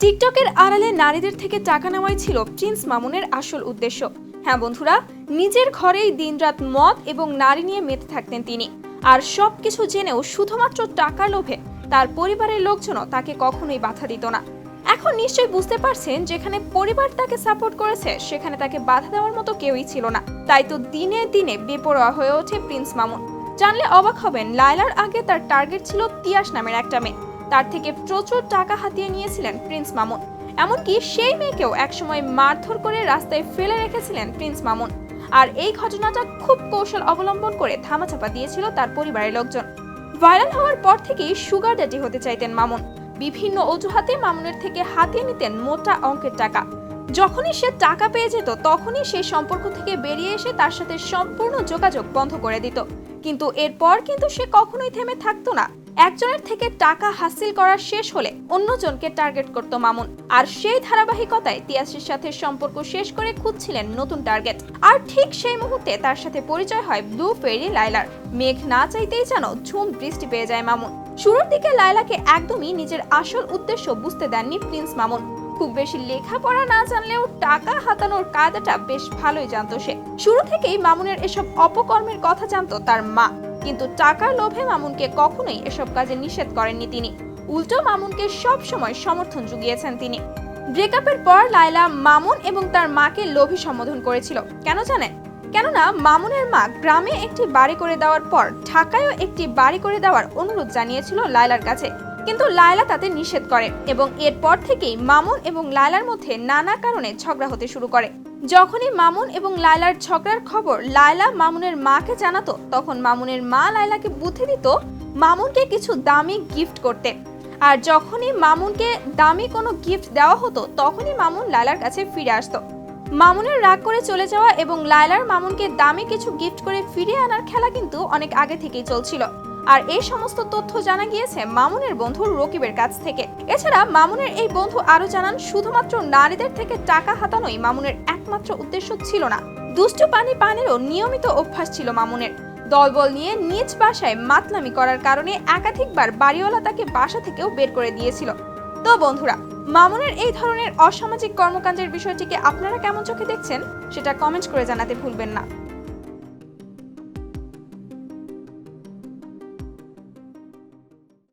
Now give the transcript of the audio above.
টিকটকের আড়ালে নারীদের থেকে টাকা নেওয়াই ছিল প্রিন্স মামুনের আসল উদ্দেশ্য। হ্যাঁ বন্ধুরা, নিজের ঘরেই দিনরাত মদ এবং নারী নিয়ে মেতে থাকতেন তিনি। আর সবকিছু জেনেও শুধুমাত্র টাকার লোভে তার পরিবারের লোকজনও তাকে কখনোই বাধা দিত না। এখন নিশ্চয়ই বুঝতে পারছেন, যেখানে পরিবার তাকে সাপোর্ট করেছে, সেখানে তাকে বাধা দেওয়ার মতো কেউই ছিল না। তাই তো দিনে দিনে বেপরোয়া হয়ে ওঠে প্রিন্স মামুন। জানলে অবাক হবেন, লায়লার আগে তার টার্গেট ছিল তিয়াস নামের একটা মেয়ে। তার থেকে প্রচুর টাকা হাতিয়ে নিয়েছিলেন প্রিন্স মামুন। এমনকি সেই মেয়েকেও একসময় মারধর করে রাস্তায় ফেলে রেখেছিলেন প্রিন্স মামুন। আর এই ঘটনাটা খুব কৌশল অবলম্বন করে ধামাচাপা দিয়েছিল তার পরিবারের লোকজন। ভাইরাল হওয়ার পর থেকেই সুগার ড্যাডি হতে চাইতেন মামুন। বিভিন্ন অজুহাতে মামুনের থেকে হাতিয়ে নিতেন মোটা অঙ্কের টাকা। যখনই সে টাকা পেয়ে যেত, তখনই সেই সম্পর্ক থেকে বেরিয়ে এসে তার সাথে সম্পূর্ণ যোগাযোগ বন্ধ করে দিত। কিন্তু এরপর কিন্তু সে কখনোই থেমে থাকতো না। একজনের থেকে টাকা হাসিল করা শেষ হলে অন্যজনকে টার্গেট করত মামুন। আর সেই ধারাবাহিকতায় তিয়াসের সাথে সম্পর্ক শেষ করে খুঁজছিলেন নতুন টার্গেট। আর ঠিক সেই মুহূর্তে তার সাথে পরিচয় হয় ব্লু ফেরি লাইলার মেঘ না চাইতেই যেন ঝুম বৃষ্টি পেয়ে যায় মামুন। শুরুর দিকে লাইলাকে একদমই নিজের আসল উদ্দেশ্য বুঝতে দেননি প্রিন্স মামুন। খুব বেশি লেখাপড়া না জানলেও টাকা হাতানোর কায়দাটা বেশ ভালোই জানতো সে। শুরু থেকেই মামুনের এসব অপকর্মের কথা জানতো তার মা। কিন্তু টাকার লোভে মামুনকে কখনোই এসব কাজে নিষেধ করেননি তিনি। উল্টো মামুনকে সব সময় সমর্থন জুগিয়েছেন তিনি। ব্রেকআপের পর লায়লা মামুন এবং তার মাকে লোভী সম্বোধন করেছিল। কেন জানেন? কেননা মামুনের মা গ্রামে একটি বাড়ি করে দেওয়ার পর ঢাকায়ও একটি বাড়ি করে দেওয়ার অনুরোধ জানিয়েছিল লায়লার কাছে। কিন্তু লায়লা তাতে নিষেধ করে এবং এরপর থেকেই মামুন এবং লায়লার মধ্যে নানা কারণে ঝগড়া হতে শুরু করে। যখনই মামুন এবং লায়লার ঝগড়ার খবর লায়লা মামুনের মাকে জানাতো, তখন মামুনের মা লায়লাকে বুদ্ধি দিত মামুনকে কিছু দামি গিফট করতে। আর যখনই মামুনকে দামি কোনো গিফট দেওয়া হতো, তখনই মামুন লায়লার কাছে ফিরে আসতো। মামুনের রাগ করে চলে যাওয়া এবং লায়লার মামুনকে দামি কিছু গিফট করে ফিরিয়ে আনার খেলা কিন্তু অনেক আগে থেকেই চলছিল। আর এই সমস্ত তথ্য জানা গিয়েছে মামুনের বন্ধু রকিবের কাছ থেকে। এছাড়া মামুনের এই বন্ধু আরও জানান, শুধুমাত্র নারীদের থেকে টাকা হাতানোই মামুনের একমাত্র উদ্দেশ্য ছিল না। দুষ্টু পানি পানেরও নিয়মিত অভ্যাস ছিল মামুনের। দলবল নিয়ে নিজ বাসায় মাতলামি করার কারণে একাধিকবার বাড়িওয়ালা তাকে বাসা থেকেও বের করে দিয়েছিল। তো বন্ধুরা, মামুনের এই ধরনের অসামাজিক কর্মকাণ্ডের বিষয়টিকে আপনারা কেমন চোখে দেখছেন সেটা কমেন্ট করে জানাতে ভুলবেন না।